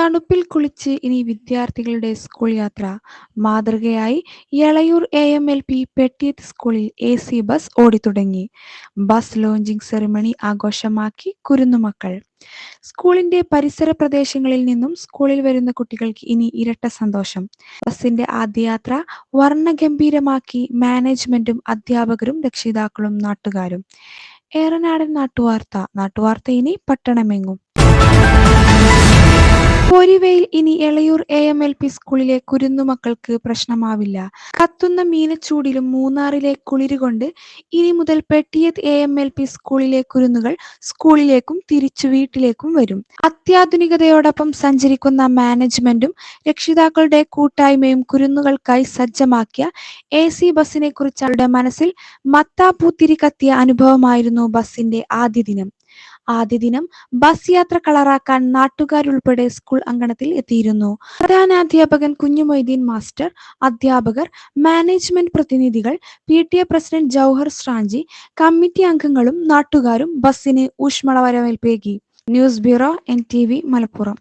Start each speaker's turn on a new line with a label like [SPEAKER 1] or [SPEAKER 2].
[SPEAKER 1] തണുപ്പിൽ കുളിച്ച് ഇനി വിദ്യാർത്ഥികളുടെ സ്കൂൾ യാത്ര. മാതൃകയായി Elayur A M L P Pettiyath സ്കൂളിൽ എ സി ബസ് ഓടിത്തുടങ്ങി. ബസ് ലോഞ്ചിങ് സെറിമണി ആഘോഷമാക്കി കുരുന്നുമക്കൾ സ്കൂളിന്റെ പരിസര പ്രദേശങ്ങളിൽ നിന്നും സ്കൂളിൽ വരുന്ന കുട്ടികൾക്ക് ഇനി ഇരട്ട സന്തോഷം. ബസിന്റെ ആദ്യ യാത്ര വർണഗംഭീരമാക്കി മാനേജ്മെന്റും അധ്യാപകരും രക്ഷിതാക്കളും നാട്ടുകാരും. ഏറനാടൻ നാട്ടുവാർത്ത. നാട്ടുവാർത്ത ഇനി പട്ടണമെങ്ങും. പൊരിവെയിൽ ഇനി Elayur A M L P സ്കൂളിലെ കുരുന്നു മക്കൾക്ക് പ്രശ്നമാവില്ല. കത്തുന്ന മീനച്ചൂടിലും മൂന്നാറിലെ കുളിരുകൊണ്ട് ഇനി മുതൽ Pettiyath A M L P സ്കൂളിലെ കുരുന്നുകൾ സ്കൂളിലേക്കും തിരിച്ചു വീട്ടിലേക്കും വരും. അത്യാധുനികതയോടൊപ്പം സഞ്ചരിക്കുന്ന മാനേജ്മെന്റും രക്ഷിതാക്കളുടെ കൂട്ടായ്മയും കുരുന്നുകൾക്കായി സജ്ജമാക്കിയ എ സി ബസിനെ കുറിച്ച് അവരുടെ മനസ്സിൽ മത്താപ്പൂത്തിരി കത്തിയ അനുഭവമായിരുന്നു ബസിന്റെ ആദ്യ ദിനം. ആദ്യ ദിനം ബസ് യാത്ര കളറാക്കാൻ നാട്ടുകാരുൾപ്പെടെ സ്കൂൾ അങ്കണത്തിൽ എത്തിയിരുന്നു. പ്രധാനാധ്യാപകൻ കുഞ്ഞുമൊയ്തീൻ മാസ്റ്റർ അധ്യാപകർ മാനേജ്മെന്റ് പ്രതിനിധികൾ P T A president Jouhar സ്രാഞ്ചി committee അംഗങ്ങളും നാട്ടുകാരും ബസ്സിന് ഊഷ്മള വരവേൽപ്പേകി. News bureau N T V Malappuram.